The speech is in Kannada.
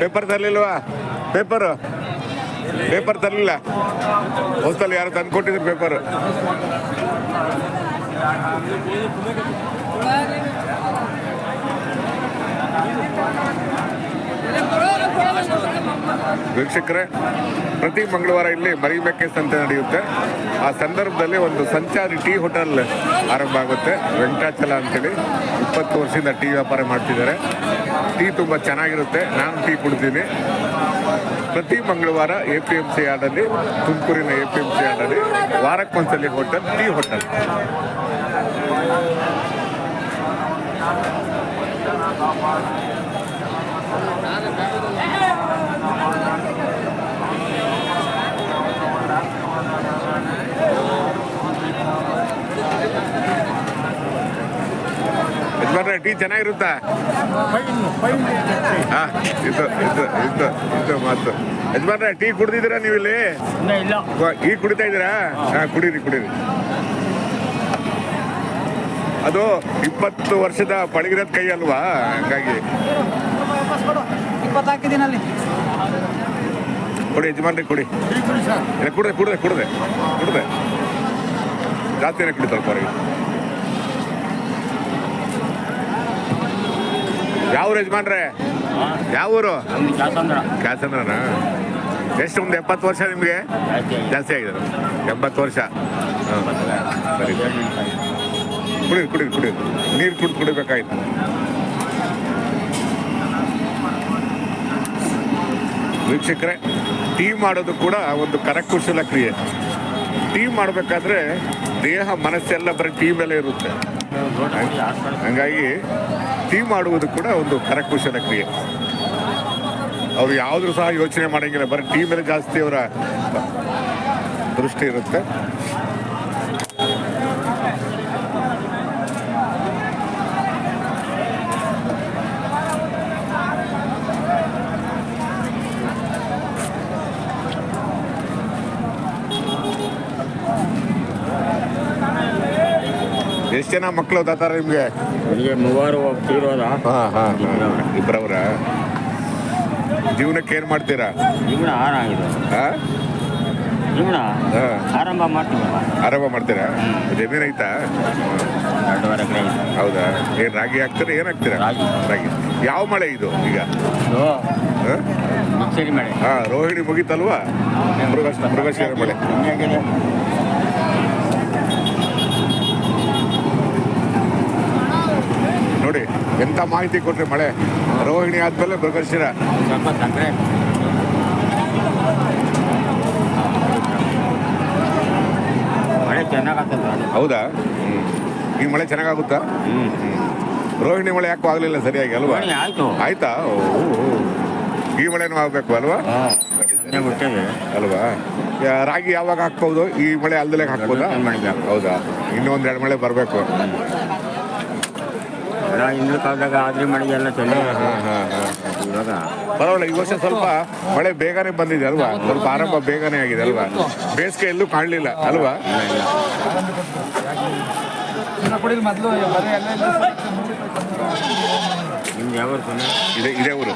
ಪೇಪರ್ ತರಲಿಲ್ವಾ ಪೇಪರ್ ಪೇಪರ್ ತರಲಿಲ್ಲ ಹೊಸದಲ್ಲಿ ಯಾರು ತಂದು ಕೊಟ್ಟಿದ್ರು ಪೇಪರ್ ವೀಕ್ಷಕರೇ, ಪ್ರತಿ ಮಂಗಳವಾರ ಇಲ್ಲಿ ಮರಿಬೇಕೆ ಸಂತೆ ನಡೆಯುತ್ತೆ. ಆ ಸಂದರ್ಭದಲ್ಲಿ ಒಂದು ಸಂಚಾರಿ ಟೀ ಹೋಟೆಲ್ ಆರಂಭ ಆಗುತ್ತೆ. ವೆಂಕಟಾಚಲ ಅಂತೇಳಿ ಇಪ್ಪತ್ತು ವರ್ಷದಿಂದ ಟೀ ವ್ಯಾಪಾರ ಮಾಡ್ತಿದ್ದಾರೆ. ಟೀ ತುಂಬ ಚೆನ್ನಾಗಿರುತ್ತೆ. ನಾನು ಟೀ ಕುಡ್ತೀನಿ. ಪ್ರತಿ ಮಂಗಳವಾರ ಎ ಪಿ ಎಂ ಸಿ ಯಾರ್ಡಲ್ಲಿ ತುಮಕೂರಿನ ಎ ಪಿ ಎಂ ಸಿ ಯಾರ್ಡಲ್ಲಿ ವಾರಕ್ಕೊಂದ್ಸಲಿ ಹೋಟೆಲ್, ಟೀ ಹೋಟೆಲ್. ಯಜಮಾನ್ರೆ ಟೀ ಚೆನ್ನಾಗಿರುತ್ತಾ? ಹಾ ಇದು ಇದು ಇದು ಇದು ಮಾತು. ಯಜಮಾನ್ರೆ ಟೀ ಕುಡ್ದಿದ್ದೀರಾ ನೀವು ಇಲ್ಲಿ. ಈ ಕುಡಿತಾ ಇದ್ದೀರಾ? ಹಾ ಕುಡೀರಿ ಕುಡೀರಿ. ಅದು ಇಪ್ಪತ್ತು ವರ್ಷದ ಪಳಗಿರೋದ್ ಕೈ ಅಲ್ವಾ? ಹಂಗಾಗಿ. ಕೊಡಿ ಯಜಮಾನ್ರಿ ಕೊಡಿ. ಕುಡಿದೆ ಕುಡಿದೆ ಕುಡಿದೆ ಕುಡಿದೆ. ಜಾತಿನೇ ಜಾಸ್ತಿನೇ ಕುಡಿತಾರೆ ಹೊರಗೆ ಯಾವ ಯಜಮಾನ್ರೆ? ಯಾವ ಊರು ಕ್ಯಾಸಂದ್ರನ? ಎಷ್ಟು ಒಂದು ಎಪ್ಪತ್ತು ವರ್ಷ ನಿಮಗೆ? ಜಾಸ್ತಿ ಆಗಿದೆ. ಎಂಬತ್ತು ವರ್ಷ. ಕುಡಿ ಕುಡಿ ಕುಡಿ ನೀರು ಕುಡಿದು ಕುಡಿಬೇಕಾಯ್ತು. ವೀಕ್ಷಕರೇ, ಟೀ ಮಾಡೋದು ಕೂಡ ಒಂದು ಕರಕುಶಲ ಕ್ರಿಯೆ. ಟೀ ಮಾಡಬೇಕಾದ್ರೆ ದೇಹ, ಮನಸ್ಸೆಲ್ಲ ಬರೀ ಟೀ ಮೇಲೆ ಇರುತ್ತೆ. ಹಂಗಾಗಿ ಟೀಮ್ ಮಾಡುವುದು ಕೂಡ ಒಂದು ಕರಕುಶಲ ಕ್ರಿಯೆ. ಅವ್ರು ಯಾವುದ್ರೂ ಸಹ ಯೋಚನೆ ಮಾಡೋಂಗಿಲ್ಲ, ಬರೀ ಟೀ ಮೇಲೆ ಜಾಸ್ತಿ ಅವರ ದೃಷ್ಟಿ ಇರುತ್ತೆ. ಎಷ್ಟು ಜನ ಮಕ್ಕಳು ಓದಾತಾರೆ ನಿಮಗೆ? ನನಗೆ ಮೂವರು ಹೋಗ್ತಿರೋದ ಹಾಂ ಹಾಂ. ಇಬ್ಬರವ್ರ ಜೀವನಕ್ಕೆ ಏನು ಮಾಡ್ತೀರಾ? ಜೀವನ ಆರಾಗಿದೆ ಹಾಂ? ಜೀವನ ಆರಂಭ ಮಾಡ್ತೀವಲ್ಲ ಆರಂಭ ಮಾಡ್ತೀರಾ? ಜಮೀನು ಐತಾ? ಎರಡೂವರೆ ಎಕರೆ ಹೌದಾ? ಏನು ರಾಗಿ ಹಾಕ್ತೀರಾ ಏನು ಹಾಕ್ತೀರಾ? ರಾಗಿ. ರಾಗಿ. ಯಾವ ಮಳೆ ಇದು ಈಗ? ಹಾಂ? ಮಿಕ್ಸರಿ ಮಳೆ. ಹಾಂ ರೋಹಿಣಿ ಮುಗೀತಲ್ವಾ? ಮೃಗಶ ಮೃಗಶಿರ ಮಳೆ. ಮಾಹಿತಿ ಕೊಟ್ಟರೆ ಮಳೆ. ರೋಹಿಣಿ ಆದ್ಮೇಲೆ ಸ್ವಲ್ಪ ಮಳೆ ಚೆನ್ನಾಗತ್ತಲ್ಲ ಹೌದಾ? ಈ ಮಳೆ ಚೆನ್ನಾಗಾಗುತ್ತಾ? ಹ್ಞೂ ರೋಹಿಣಿ ಮಳೆ ಯಾಕೋ ಆಗಲಿಲ್ಲ ಸರಿಯಾಗಿ ಅಲ್ವಾ? ಆಯ್ತು. ಆಯ್ತಾ. ಈ ಮಳೆನೂ ಆಗಬೇಕು ಅಲ್ವಾ? ಅಲ್ವಾ? ರಾಗಿ ಯಾವಾಗ ಹಾಕ್ಬೋದು? ಈ ಮಳೆ ಅಲ್ದಲೇ ಹಾಕ್ಬೋದಾ? ಹೌದಾ? ಇನ್ನೂ ಎರಡು ಮಳೆ ಬರಬೇಕು. ಎಲ್ಲ ಹಿಂದಿನ ಕಾಲದಾಗ ಆದ್ರಿ ಮಳೆಗೆ ಎಲ್ಲ ಚಳಿ ಇವಾಗ ಪರವಾಗಿಲ್ಲ ಈ ವರ್ಷ ಸ್ವಲ್ಪ ಮಳೆ ಬೇಗನೆ ಬಂದಿದೆ ಅಲ್ವಾ? ಸ್ವಲ್ಪ ಆರಂಭ ಬೇಗನೆ ಆಗಿದೆ ಅಲ್ವಾ? ಬೇಸಿಗೆ ಎಲ್ಲೂ ಕಾಣಲಿಲ್ಲ ಅಲ್ವಾ? ನಿಮ್ಗೆ ಯಾವ ಊರು ಇದೇ ಇದೇ ಊರು.